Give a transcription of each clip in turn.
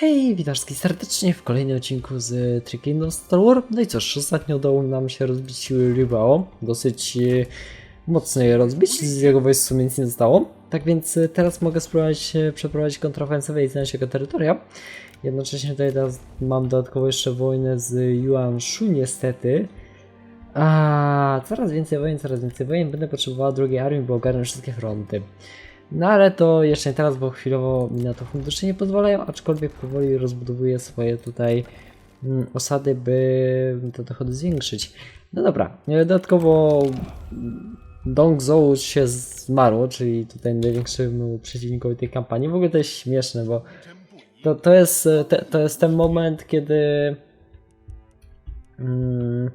Hej, witam wszystkich serdecznie w kolejnym odcinku z Trick Kingdom Star Wars. No i cóż, ostatnio udało nam się rozbić Ribao. Dosyć e, mocno je rozbić, z jego wojsk w sumie nic nie zostało. Tak więc e, teraz mogę spróbować e, przeprowadzić kontrofensywę i zająć jego terytoria. Jednocześnie tutaj teraz mam dodatkowo jeszcze wojnę z Yuan Shu niestety. A coraz więcej wojen, coraz więcej wojen. Będę potrzebowała drugiej armii, by ogarnąć wszystkie fronty. No ale to jeszcze nie teraz, bo chwilowo mi na to fundusze nie pozwalają, aczkolwiek powoli rozbudowuję swoje tutaj mm, osady, by te dochody zwiększyć. No dobra, e, dodatkowo mm, Dong Zhou się zmarło, czyli tutaj największym przeciwnikowi tej kampanii. W ogóle to jest śmieszne, bo to, to, jest, e, te, to jest ten moment, kiedy mm,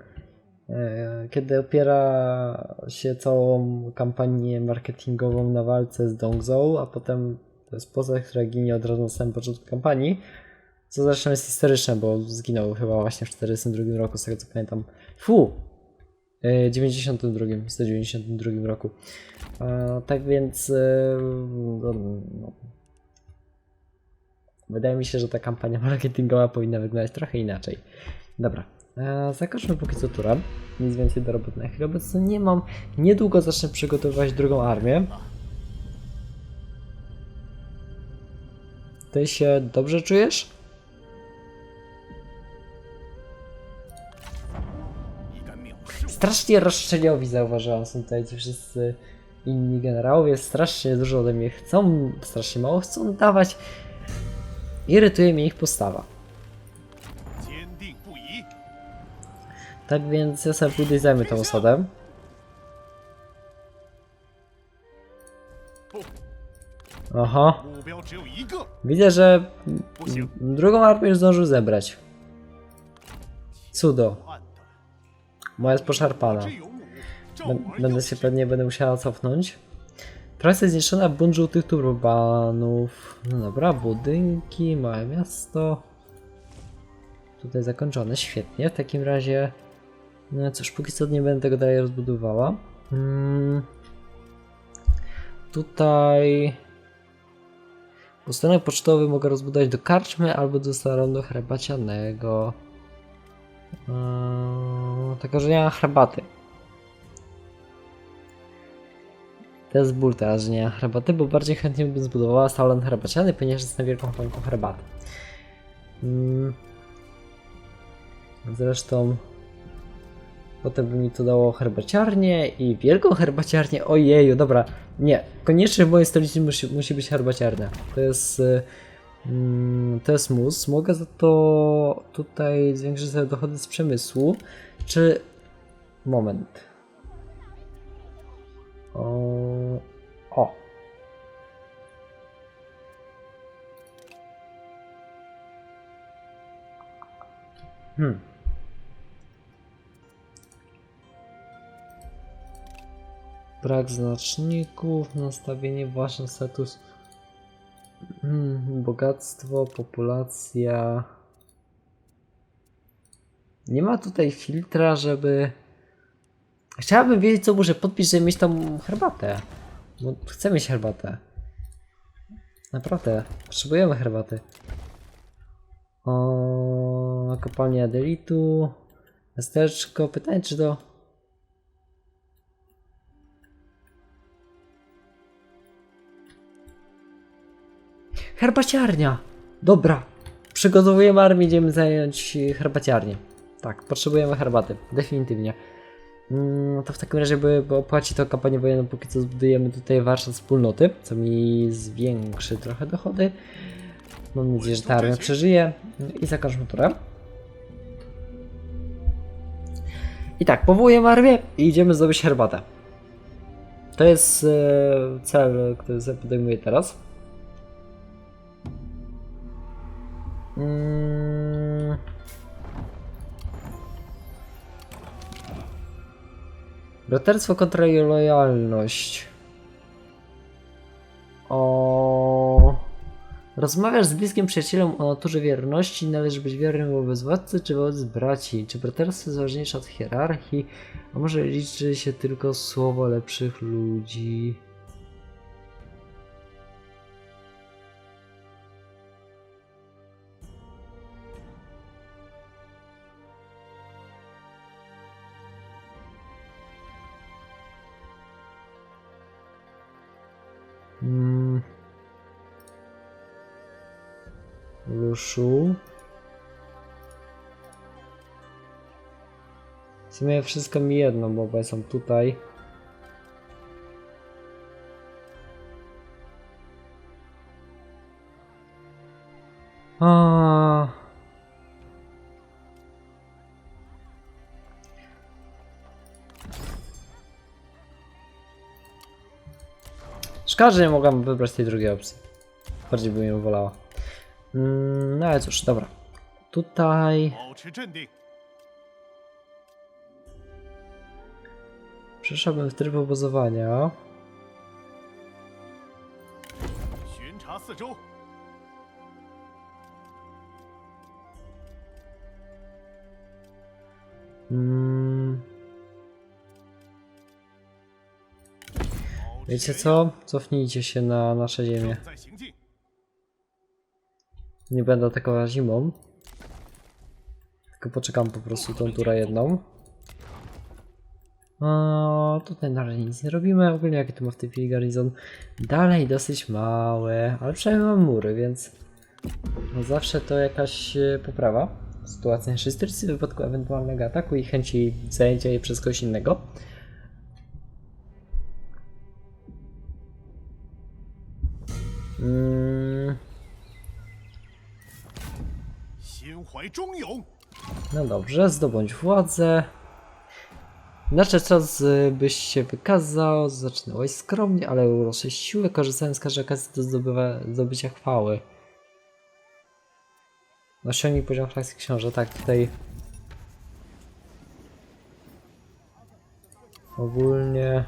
kiedy opiera się całą kampanię marketingową na walce z Dongzhou, a potem to jest postać, która ginie od razu na samym początku kampanii, co zresztą jest historyczne, bo zginął chyba właśnie w 1942 roku, z tego co pamiętam. Fu! E, 92, 192 roku. E, tak więc e, no, no, wydaje mi się, że ta kampania marketingowa powinna wyglądać trochę inaczej. Dobra, e, zakończmy póki co turę. Nic więcej do roboty na chwilę obecną nie mam. Niedługo zacznę przygotowywać drugą armię. Ty się dobrze czujesz? Strasznie rozszczeliowi zauważyłam, są tutaj ci wszyscy inni generałowie, strasznie dużo ode mnie chcą, strasznie mało chcą dawać. Irytuje mnie ich postawa. Tak więc ja sobie pójdę i zajmę tą osadę. Oho. Widzę, że drugą armię już zdążył zebrać. Cudo. Moja jest poszarpana. Będę się pewnie będę musiała cofnąć. Praca zniszczona bunt tych turbanów. No dobra, budynki, małe miasto. Tutaj zakończone, świetnie. W takim razie cóż, póki co nie będę tego dalej rozbudowała. Mm. Tutaj Posterunek pocztowy mogę rozbudować do karczmy albo do salonu herbacianego. Eee, tylko, że nie mam herbaty. To jest ból teraz, że nie ma herbaty, bo bardziej chętnie bym zbudowała salon herbaciany, ponieważ jest na wielką fabryką herbaty. Mm. Zresztą potem by mi to dało herbaciarnię i wielką herbaciarnię. Ojeju, dobra, nie, koniecznie w mojej stolicy musi, musi być herbaciarnia. To jest y, mm, to jest mus. Mogę za to tutaj zwiększyć sobie dochody z przemysłu. Czy moment. O. o. Hmm. Brak znaczników, nastawienie własny status, hmm, bogactwo, populacja. Nie ma tutaj filtra, żeby. Chciałabym wiedzieć, co muszę podpić, żeby mieć tą herbatę. Bo chcę mieć herbatę. Naprawdę, potrzebujemy herbaty. O, kopalnia Adelitu. Miasteczko. Pytanie, czy to. Herbaciarnia! Dobra. Przygotowujemy armię, idziemy zająć herbaciarnię. Tak, potrzebujemy herbaty. Definitywnie. Mm, to w takim razie, by, opłacić tę kampanię wojenną, póki co zbudujemy tutaj warsztat wspólnoty, co mi zwiększy trochę dochody. Mam nadzieję, że ta armia przeżyje. I zakończmy turę. I tak, powołujemy armię i idziemy zdobyć herbatę. To jest e, cel, który sobie podejmuję teraz. Mm. Braterstwo kontra lojalność. O. Rozmawiasz z bliskim przyjacielem o naturze wierności, należy być wiernym wobec władcy czy wobec braci. Czy braterstwo jest ważniejsze od hierarchii, a może liczy się tylko słowo lepszych ludzi? W sumie wszystko mi jedno, bo obaj są tutaj. A. Szkoda, że nie mogłam wybrać tej drugiej opcji. Bardziej bym ją wolała. Mm, no ale cóż, dobra. Tutaj Przeszedłem w tryb obozowania. Hmm. Wiecie co? Cofnijcie się na nasze ziemię. Nie będę atakował zimą. Tylko poczekam po prostu tą turę jedną. No, tutaj na razie nic nie robimy. Ogólnie jaki tu ma w tej chwili garnizon? Dalej dosyć małe, ale przynajmniej mam mury, więc no zawsze to jakaś e, poprawa. Sytuacja nieszczęśliwa w wypadku ewentualnego ataku i chęci zajęcia jej przez kogoś innego. Mm. No dobrze, zdobądź władzę. Nasze czas byś się wykazał, zaczynałeś skromnie, ale urosłeś siłę, korzystając z każdej okazji do zdobywa, zdobycia chwały. Osiągnij poziom frakcji książę, tak, tutaj... Ogólnie...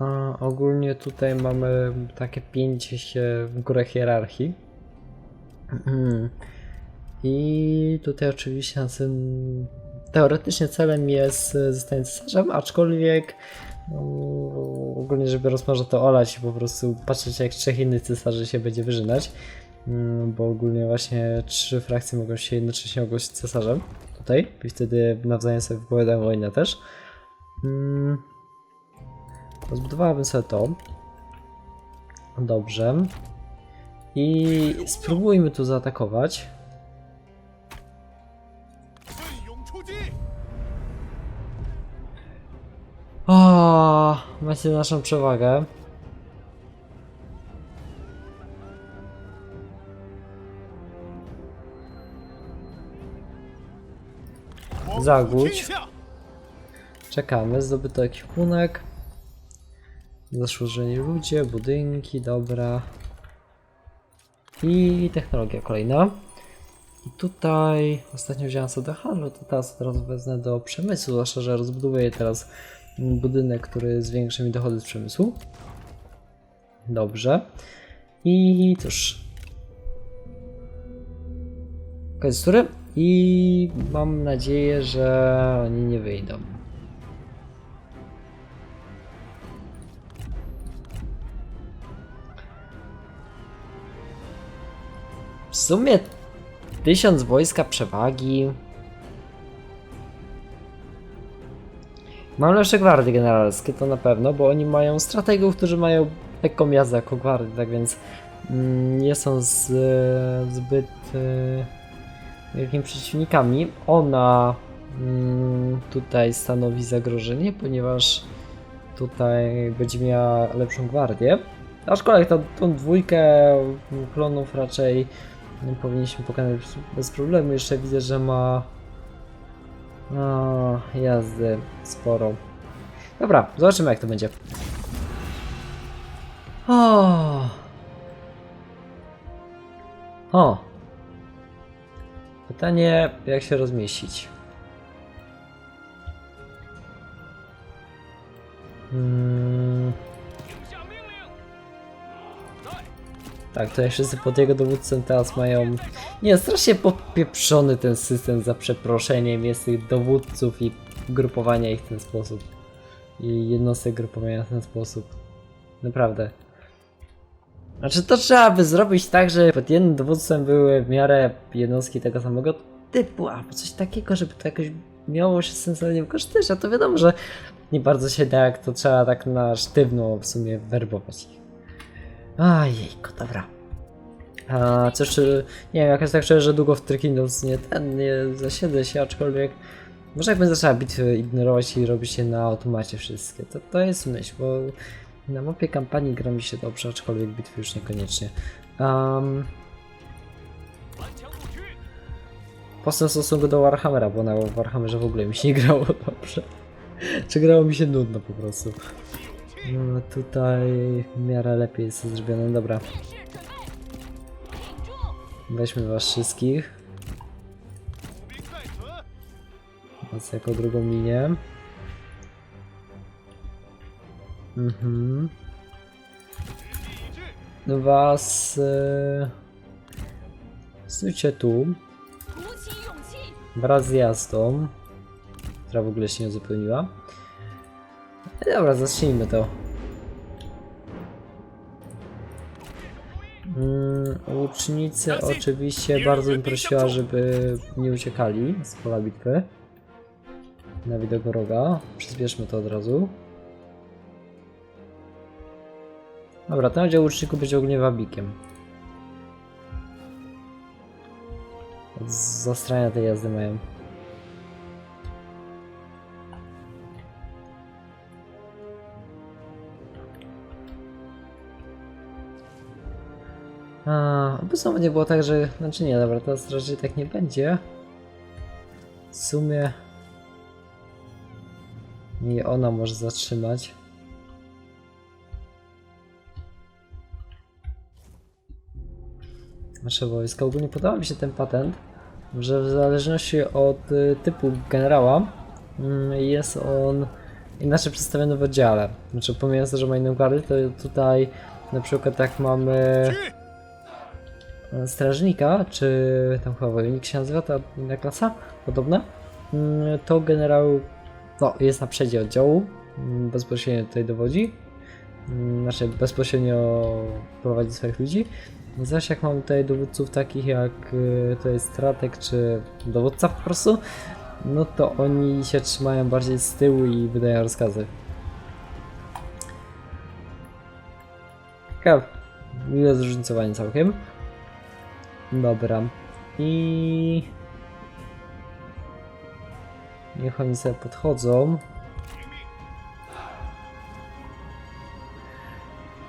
A, ogólnie tutaj mamy takie pięcie się w górę hierarchii. I tutaj oczywiście teoretycznie celem jest zostanie cesarzem, aczkolwiek no, ogólnie biorąc może to olać i po prostu patrzeć jak trzech innych cesarzy się będzie wyżynać. Mm, Bo ogólnie właśnie trzy frakcje mogą się jednocześnie ogłosić cesarzem tutaj i wtedy nawzajem sobie wypowiadają wojnę też. Zbudowałabym sobie to. Dobrze. I spróbujmy tu zaatakować. O, macie naszą przewagę. Zagódź. Czekamy, zdobyto ekwipunek. Zasłużeni ludzie, budynki, dobra. I technologia kolejna. I tutaj ostatnio wziąłem sobie do handlu, to teraz od razu wezmę do przemysłu, zwłaszcza, że rozbuduję teraz budynek, który zwiększy mi dochody z przemysłu. Dobrze. I cóż. Koniec tury. I mam nadzieję, że oni nie wyjdą. Sumie tysiąc wojska przewagi. Mam lepsze gwardy generalskie, to na pewno, bo oni mają strategów, którzy mają lekką jazdę jako gwardy, tak więc mm, nie są z, zbyt wielkimi przeciwnikami. Ona mm, tutaj stanowi zagrożenie, ponieważ tutaj będzie miała lepszą gwardię. Aczkolwiek tą, tą dwójkę klonów raczej no, powinniśmy pokonać bez- problemu. Jeszcze widzę, że ma o, jazdy sporo. Dobra, zobaczymy jak to będzie. O. o. Pytanie, jak się rozmieścić? Hmm. Tak, tutaj wszyscy pod jego dowódcą teraz mają... Nie, strasznie popieprzony ten system za przeproszeniem jest tych dowódców i grupowania ich w ten sposób. i jednostek grupowania w ten sposób. Naprawdę. Znaczy to trzeba by zrobić tak, że pod jednym dowódcą były w miarę jednostki tego samego typu, albo coś takiego, żeby to jakoś miało się sensownie wykorzystać, a to wiadomo, że nie bardzo się da, jak to trzeba tak na sztywno w sumie werbować ich. Ajejko, dobra. A co jeszcze, nie wiem, jakoś tak czuję, że długo w Trykinos nie ten, nie zasiedzę się, aczkolwiek może jakbym zaczęła bitwy ignorować i robić je na automacie wszystkie, to, to jest myśl, bo na mapie kampanii gra mi się dobrze, aczkolwiek bitwy już niekoniecznie. Um, Postęp w stosunku do Warhammera, bo na Warhammerze w ogóle mi się nie grało dobrze. Czy grało mi się nudno po prostu. No tutaj w miarę lepiej jest to zrobione, dobra. Weźmy was wszystkich. Was jako drugą linię. Mhm. Was... Yy... Stójcie tu. Wraz z jazdą. Która w ogóle się nie uzupełniła. E, Dobra, zacznijmy to. Mm, łucznicy oczywiście bardzo bym prosiła, żeby nie uciekali z pola bitwy. Na widok wroga. Przyspieszmy to od razu. Dobra, ten oddział łuczników będzie ogólnie wabikiem. Od zastrania tej jazdy mają. A, obecnie nie było tak, że... Znaczy nie, dobra, teraz raczej tak nie będzie. W sumie... Nie ona może zatrzymać. Nasze wojska. Ogólnie podoba mi się ten patent, że w zależności od y, typu generała mm, jest on inaczej przedstawiony w oddziale. Znaczy pomijając że ma inną gardę, to tutaj na przykład jak mamy 去，strażnika, czy tam chyba wojownik się nazywa, ta inna klasa, podobna, mm, to generał no, jest na przedzie oddziału, mm, bezpośrednio tutaj dowodzi, mm, znaczy bezpośrednio prowadzi swoich ludzi. Zaś jak mamy tutaj dowódców takich jak y, to jest strateg czy dowódca po prostu, no to oni się trzymają bardziej z tyłu i wydają rozkazy. Ciekawe. Miłe zróżnicowanie całkiem. Dobra. I... Niech oni sobie podchodzą.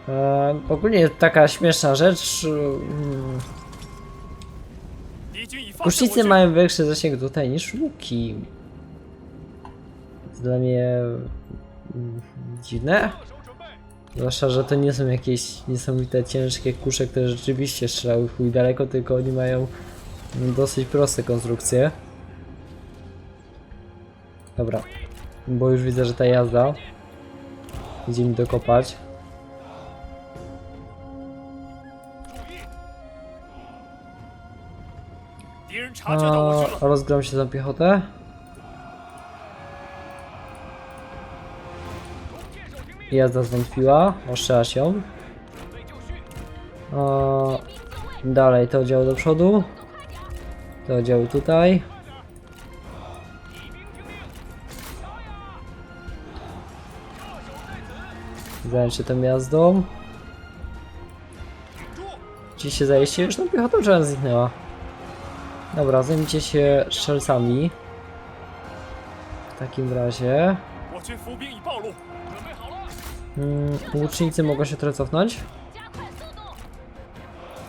E, ogólnie taka śmieszna rzecz. Mm, kusznicy mają większy zasięg tutaj niż łuki. Dla mnie mm, dziwne. Zwłaszcza, że to nie są jakieś niesamowite ciężkie kusze, które rzeczywiście strzelały chuj daleko, tylko oni mają dosyć proste konstrukcje. Dobra, bo już widzę, że ta jazda idzie mi dokopać. A, rozgram się za piechotę. Jazda zwątpiła, ostrzasz ją. O, dalej to dział do przodu. To dział tutaj. Zająć się tą jazdą. Ci się zajście już na piechotę trzeba zniknęła. Dobra, zajmijcie się strzelcami. W takim razie. Mm, łucznicy mogą się trochę cofnąć.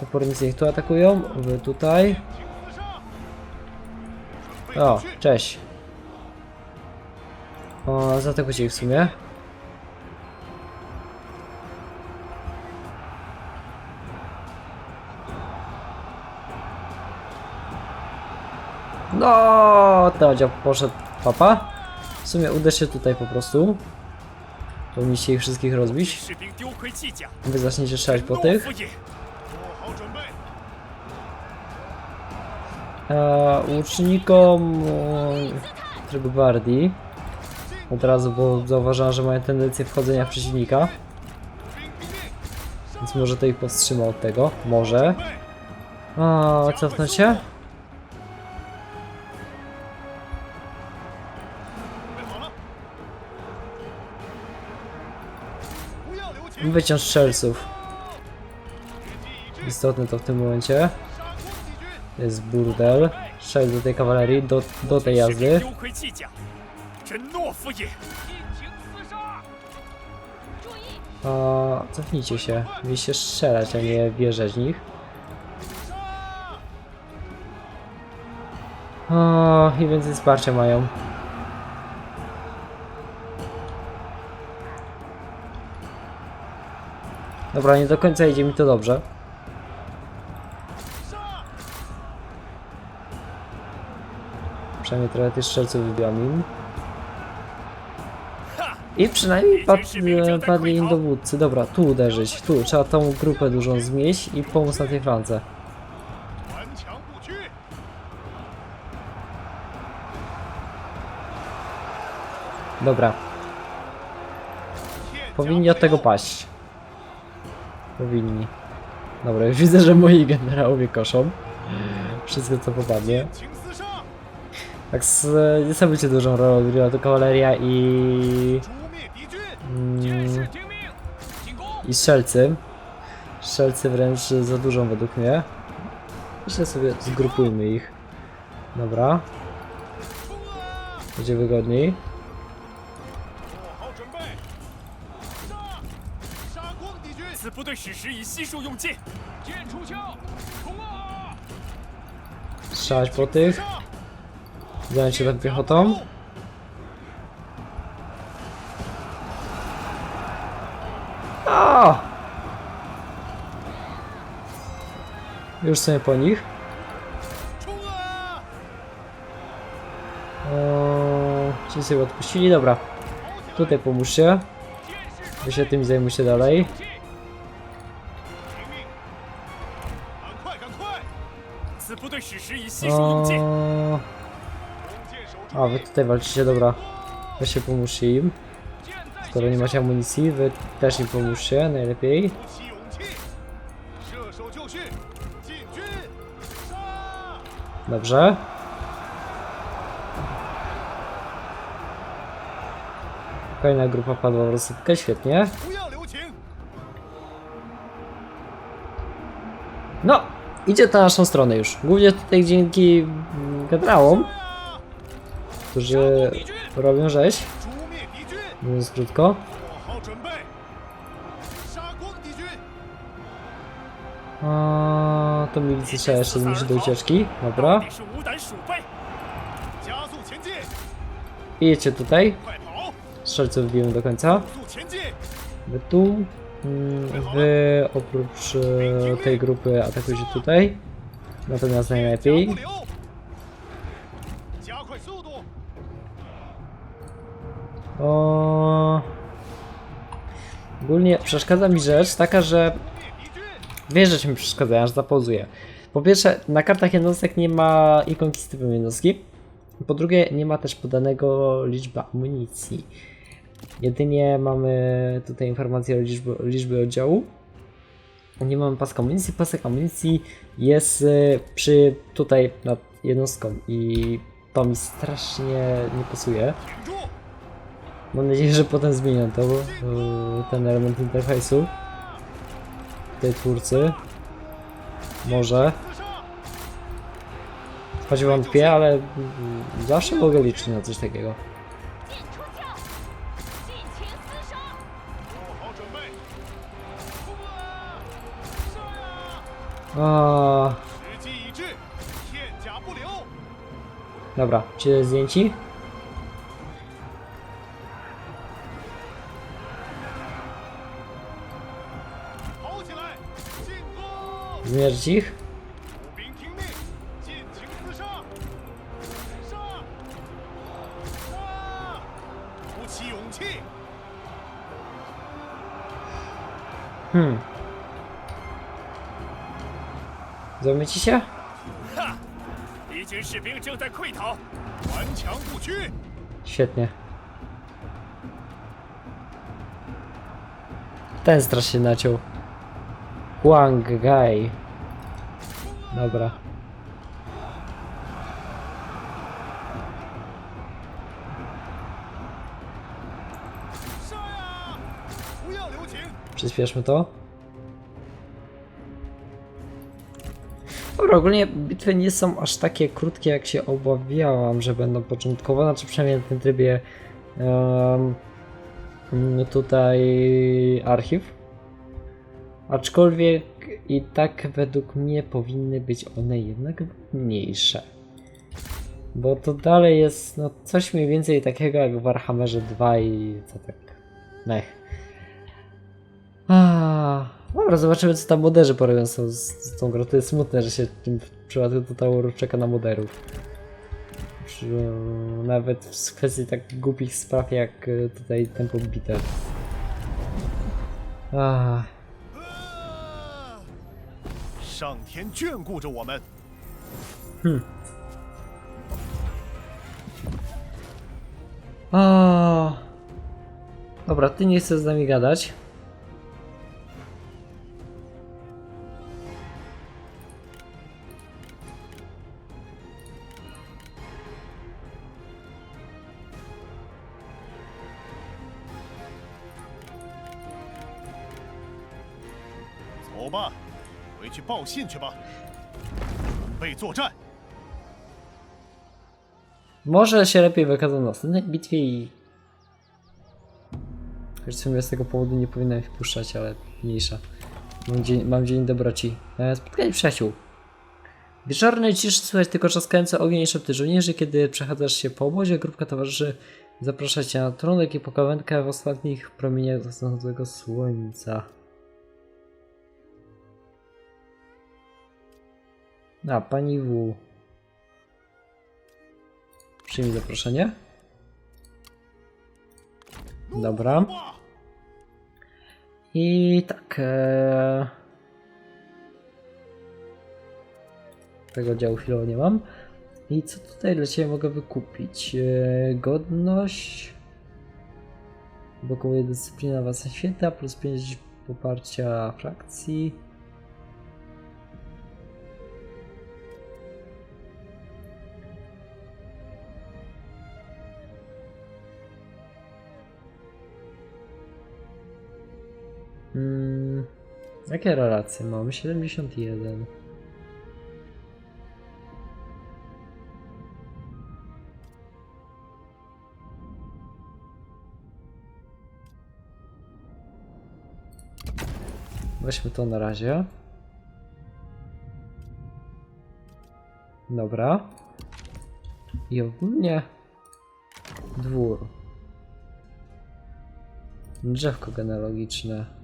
Opornicy ich tu atakują, wy tutaj. O, cześć. O, zaatakujcie ich w sumie. No, to dział poszedł papa. W sumie uderz się tutaj po prostu. Powinniście ich wszystkich rozbić. Wy zaczniecie strzelać po tych. A, łucznikom tryb. Od razu, bo zauważyłam, że mają tendencję wchodzenia w przeciwnika. Więc może to ich powstrzyma od tego. Może. A, cofnąć się? Wyciąż strzelców. Istotne to w tym momencie. Jest burdel. Strzel do tej kawalerii, do, do tej jazdy. O, cofnijcie się. Mieliście strzelać, a nie wierzeć w nich. O, i więcej wsparcia mają. Dobra, nie do końca idzie mi to dobrze. Przynajmniej trochę tych strzelców wybiłam im. I przynajmniej padli im dowódcy. Dobra, tu uderzyć, tu. Trzeba tą grupę dużą zmieść i pomóc na tej flance. Dobra. Powinni od tego paść powinni. Dobra, już widzę, że moi generałowie koszą. Wszystko co popadnie. Tak, z niesamowicie dużą rolę odgrywa to kawaleria i... Mm, I strzelcy. Strzelcy wręcz za dużą według mnie. Jeszcze sobie zgrupujmy ich. Dobra. Będzie wygodniej. 此部队史时已悉数用尽，剑出鞘，冲啊！ Strzelać po tych. 杀！ Zająć się tam piechotą. O! Już sobie po nich. 冲啊！ O, ci sobie odpuścili, dobra. Tutaj pomóżcie. 剑士 Wy się tym zajmujcie dalej. O... A, wy tutaj walczycie, dobra. Wy się pomóżcie im. Skoro nie macie amunicji, wy też im pomóżcie, najlepiej. Dobrze. Kolejna grupa padła w rozsypkę, świetnie. No! idzie na naszą stronę już. Głównie tutaj dzięki mm, generałom, którzy robią rzeź. Mówiąc krótko. A, to milicji trzeba jeszcze zmusić do ucieczki. Dobra. Idźcie tutaj. Strzelców wbijemy do końca. My tu. Mm, wy oprócz e, tej grupy atakujcie tutaj. Natomiast najlepiej. O... Ogólnie przeszkadza mi rzecz taka, że dwie rzeczy mi przeszkadzają, aż zapozuję. Po pierwsze, na kartach jednostek nie ma ikonki z typem jednostki. Po drugie, nie ma też podanego liczba amunicji. Jedynie mamy tutaj informację o liczbie liczby oddziału. Nie mamy paska amunicji. Pasek amunicji jest e, przy tutaj nad jednostką i to mi strasznie nie pasuje. Mam nadzieję, że potem zmienią to, e, ten element interfejsu tej twórcy. Może. Choć wątpię, ale mm, mm, zawsze mogę liczyć na coś takiego. O. Dobra, czy zdjęci? Zmierz ich? ci się? Świetnie. Ten strasznie naciął. Huang Gai. Dobra. Przyspieszmy to. Ogólnie bitwy nie są aż takie krótkie, jak się obawiałam, że będą początkowo, znaczy przynajmniej w tym trybie mm, tutaj archiw. Aczkolwiek i tak według mnie powinny być one jednak mniejsze. Bo to dalej jest no, coś mniej więcej takiego jak w Warhammerze 2 i co tak. Mech. A, dobra, zobaczymy co tam moderzy porobią z, tą- z tą grą. To jest smutne, że się w tym przypadku Totauru czeka na moderów. Przy, nawet w kwestii tak głupich spraw jak e, tutaj tempo bitew. Ah, 上天眷顾着我们。 a. Dobra, ty nie chcesz z nami gadać. “ 吧，回去报信去吧，准备作战。 Może się lepiej wykazał na następnej bitwie i... Choć w sumie z tego powodu nie powinnam ich wpuszczać, ale mniejsza. Mam dzień, mam dzień dobroci. E, spotkanie przyjaciół. W wieczornej ciszy słychać tylko trzaskające ogień i szepty żołnierzy, kiedy przechadzasz się po obozie, grupka towarzyszy zaprasza cię na trunek i pokawędkę w ostatnich promieniach zasnącego słońca. A, pani W. Przyjmij zaproszenie. Dobra. 哇，I tak. E... Tego działu chwilowo nie mam. I co tutaj dla Ciebie mogę wykupić? E... Godność. Blokuje dyscyplina własna święta plus 5 poparcia frakcji. Jakie relacje mamy? 71. Weźmy to na razie. Dobra. I ogólnie dwór. Drzewko genealogiczne.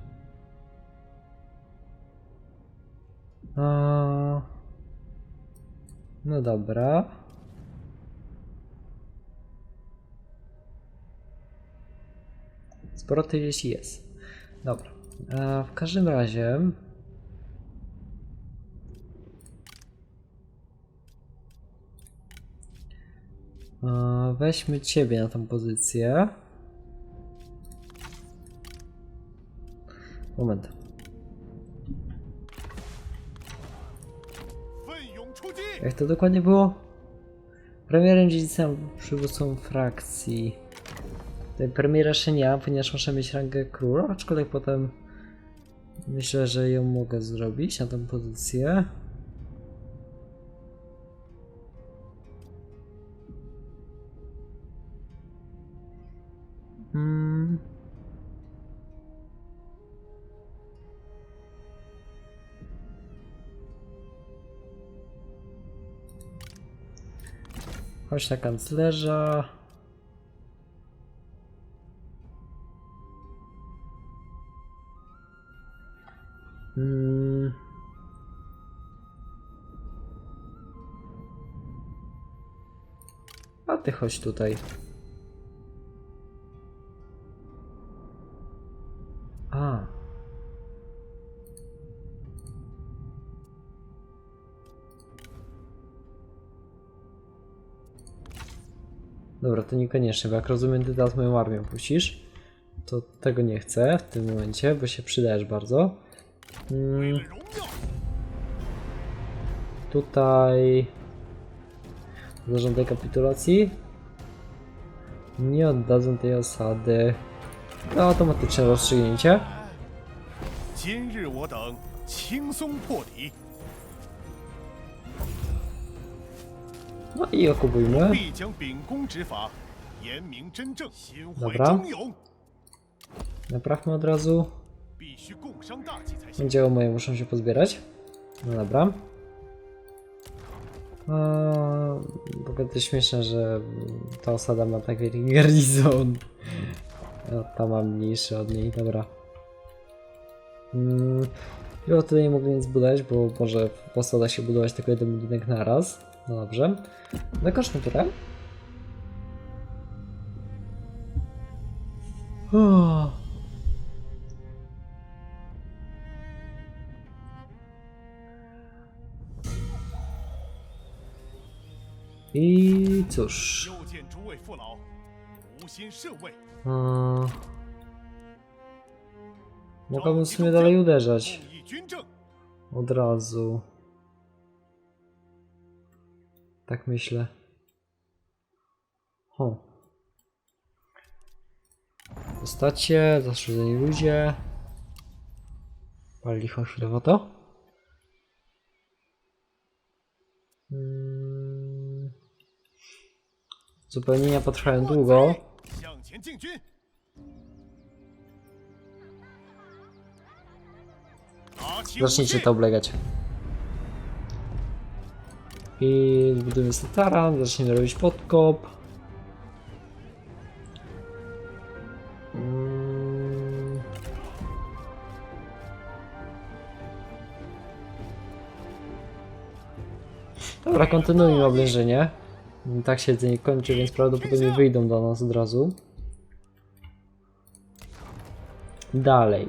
No dobra. Sporo tej jeśli jest. Dobra. A w każdym razie. A, weźmy ciebie na tą pozycję. Moment. Jak to dokładnie było? Premierem dziedzicem przywódcą frakcji. Tutaj premiera jeszcze nie mam, ponieważ muszę mieć rangę króla, aczkolwiek potem myślę, że ją mogę zrobić na tę pozycję. Hmm. Chodź na kanclerza. Mm. A ty chodź tutaj. Dobra, to niekoniecznie, bo jak rozumiem, ty teraz moją armię puścisz. to tego nie chcę w tym momencie, bo się przydajesz bardzo. 为 Mm, 了荣耀， tutaj zarząd tej kapitulacji. Nie oddadzą tej osady. To automatyczne rozstrzygnięcie. 今日我等轻松破敌， No i okupujmy. Dobra. Naprawmy od razu. Dzieło moje muszą się pozbierać. No dobra. Eee, w ogóle to śmieszne, że ta osada ma tak wielki garnizon. Ja ta ma mniejszy od niej, dobra. Mm, chyba tutaj nie mogę nic budować, bo może w osadach się budować tylko jeden budynek naraz. No dobrze. Zakończmy tutaj. I cóż. Hmm. Mogłabym w sumie dalej uderzać. Od razu. Tak myślę. Ho. Postacie, zaszczudzeni ludzie. Pali licho chwilowo to. Hmm. Zupełnienia potrwają długo. Zacznijcie to oblegać. I budujemy sobie taran, zaczniemy robić podkop. Dobra, kontynuujmy oblężenie. Tak się nie kończy, więc prawdopodobnie wyjdą do nas od razu. Dalej.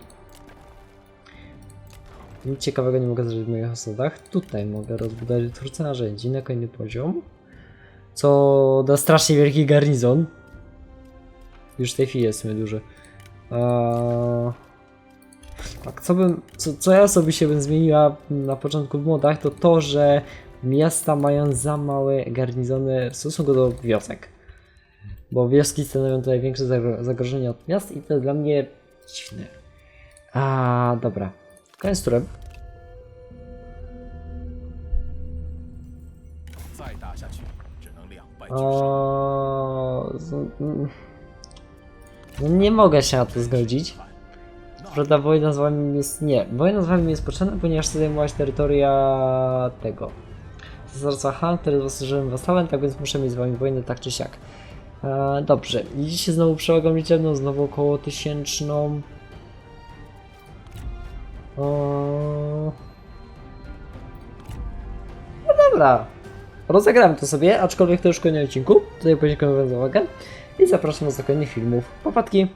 Nic ciekawego nie mogę zrobić w moich osadach. Tutaj mogę rozbudować twórcę narzędzi na kolejny poziom. Co da strasznie wielki garnizon. Już w tej chwili jest duży. Eee... Tak, co bym, co, co ja sobie się bym zmieniła na początku w modach, to to, że miasta mają za małe garnizony w stosunku do wiosek. Bo wioski stanowią tutaj większe zagro- zagrożenie od miast i to dla mnie dziwne. A, dobra. Koniec turem. Mm. No nie mogę się na to zgodzić. Prawda, wojna z wami jest... Nie, wojna z wami jest potrzebna, ponieważ chcę zajmować terytoria... tego. Cesarstwa Han, który zasłużyłem wasalem, tak więc muszę mieć z wami wojnę tak czy siak. Eee, dobrze, widzicie znowu przewagą liczebną, znowu około tysięczną. No dobra. Rozegrałem to sobie, aczkolwiek to już koniec odcinku. Tutaj podziękuję za uwagę i zapraszam do kolejnych filmów. Popatki!